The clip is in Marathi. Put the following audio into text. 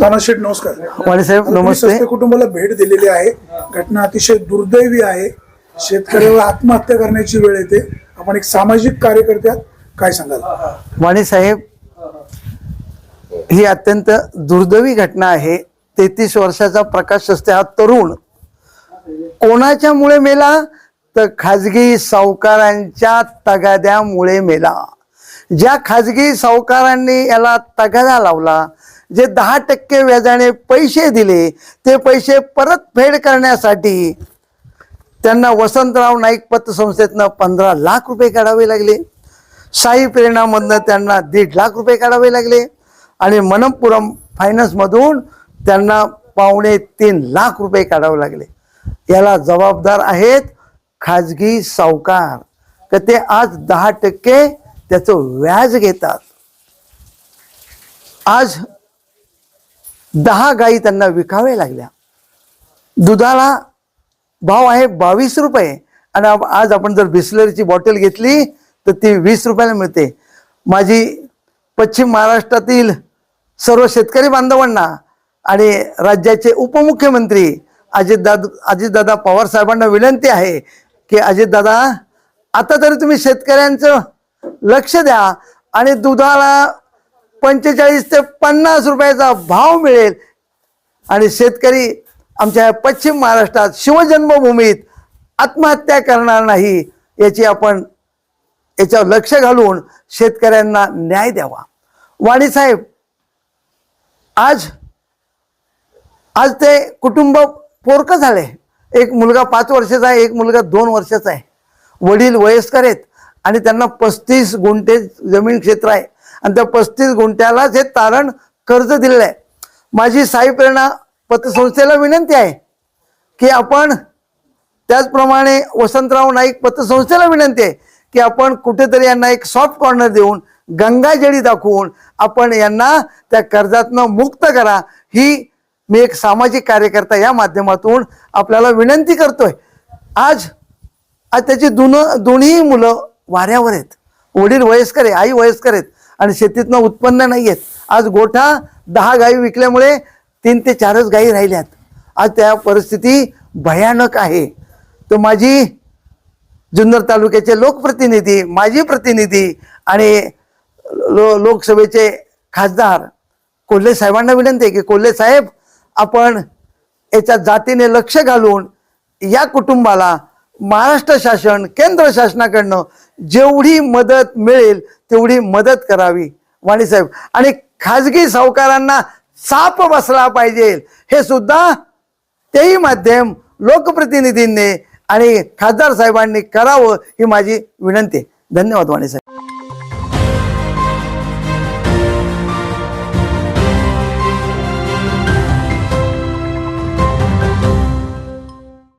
तानाशेठ नमस्कार. वाणीसाहेब तुम्ही नमस्ते. कुटुंबाला भेट दिलेली आहे. घटना अतिशय दुर्दैवी आहे. शेतकऱ्यावर आत्महत्या करण्याची वेळ येते. आपण एक सामाजिक कार्यकर्ते आहात. काय सांगाल? वाणीसाहेब ही अत्यंत दुर्दैवी घटना आहे. तेहतीस वर्षाचा प्रकाश सस्ते हा तरुण. कोणाच्या मुळे मेला? तर खाजगी सावकारांच्या तगाद्यामुळे मेला. ज्या खाजगी सावकारांनी याला तगादा लावला जे दहा टक्के व्याजाने पैसे दिले ते पैसे परतफेड करण्यासाठी त्यांना वसंतराव नाईक पतसंस्थेतनं पंधरा लाख रुपये काढावे लागले. साई प्रेरणामधनं त्यांना दीड लाख रुपये काढावे लागले. आणि मनपुरम फायनान्समधून त्यांना पावणे तीन लाख रुपये काढावे लागले. याला जबाबदार आहेत खाजगी सावकार तर ते आज दहा टक्के त्याचं व्याज घेतात. आज दहा गायी त्यांना विकाव्या लागल्या. दुधाला भाव आहे बावीस रुपये. आणि आज आपण जर बिस्लरीची बॉटल घेतली तर ती वीस रुपयाला मिळते. माझी पश्चिम महाराष्ट्रातील सर्व शेतकरी बांधवांना आणि राज्याचे उपमुख्यमंत्री अजितदादा अजितदादा पवार साहेबांना विनंती आहे की अजितदादा आता तरी तुम्ही शेतकऱ्यांचं लक्ष द्या आणि दुधाला पंचेचाळीस ते पन्नास रुपयाचा भाव मिळेल. आणि शेतकरी आमच्या पश्चिम महाराष्ट्रात शिवजन्मभूमीत आत्महत्या करणार नाही याची आपण याच्यावर लक्ष घालून शेतकऱ्यांना न्याय द्यावा. वाणी साहेब आज आज ते कुटुंब पोरकं झाले एक मुलगा पाच वर्षाचा आहे एक मुलगा दोन वर्षाचा आहे. वडील वयस्कर आहेत आणि त्यांना पस्तीस गुंठे जमीन क्षेत्र आहे. आणि त्या पस्तीस गुंठ्यालाच हे तारण कर्ज दिलेलं आहे. माझी साई प्रेरणा पतसंस्थेला विनंती आहे की आपण त्याचप्रमाणे वसंतराव नाईक पतसंस्थेला विनंती आहे की आपण कुठेतरी यांना एक सॉफ्ट कॉर्नर देऊन गंगाजळी दाखवून आपण यांना त्या कर्जातनं मुक्त करा. ही मी एक सामाजिक कार्यकर्ता या माध्यमातून आपल्याला विनंती करतोय. आज आज त्याची दोन दोन्ही मुलं वाऱ्यावर आहेत. वडील वयस्कर आहे आई वयस्कर आहेत. आणि शेतीतनं उत्पन्न नाही आहेत आज गोठा दहा गायी विकल्यामुळे तीन ते चारच गायी राहिल्यात. आज त्या परिस्थिती भयानक आहे. तर माझी जुन्नर तालुक्याचे लोकप्रतिनिधी माजी प्रतिनिधी आणि लो लोकसभेचे खासदार कोल्हे साहेबांना विनंती आहे की कोल्हे साहेब आपण याच्या जातीने लक्ष घालून या कुटुंबाला महाराष्ट्र शासन केंद्र शासनाकडनं जेवढी मदत मिळेल तेवढी मदत करावी. वाणीसाहेब आणि खाजगी सावकारांना साप बसला पाहिजे. हे सुद्धा तेही माध्यम लोकप्रतिनिधींनी आणि खासदार साहेबांनी करावं ही माझी विनंती. आहे. धन्यवाद वाणीसाहेब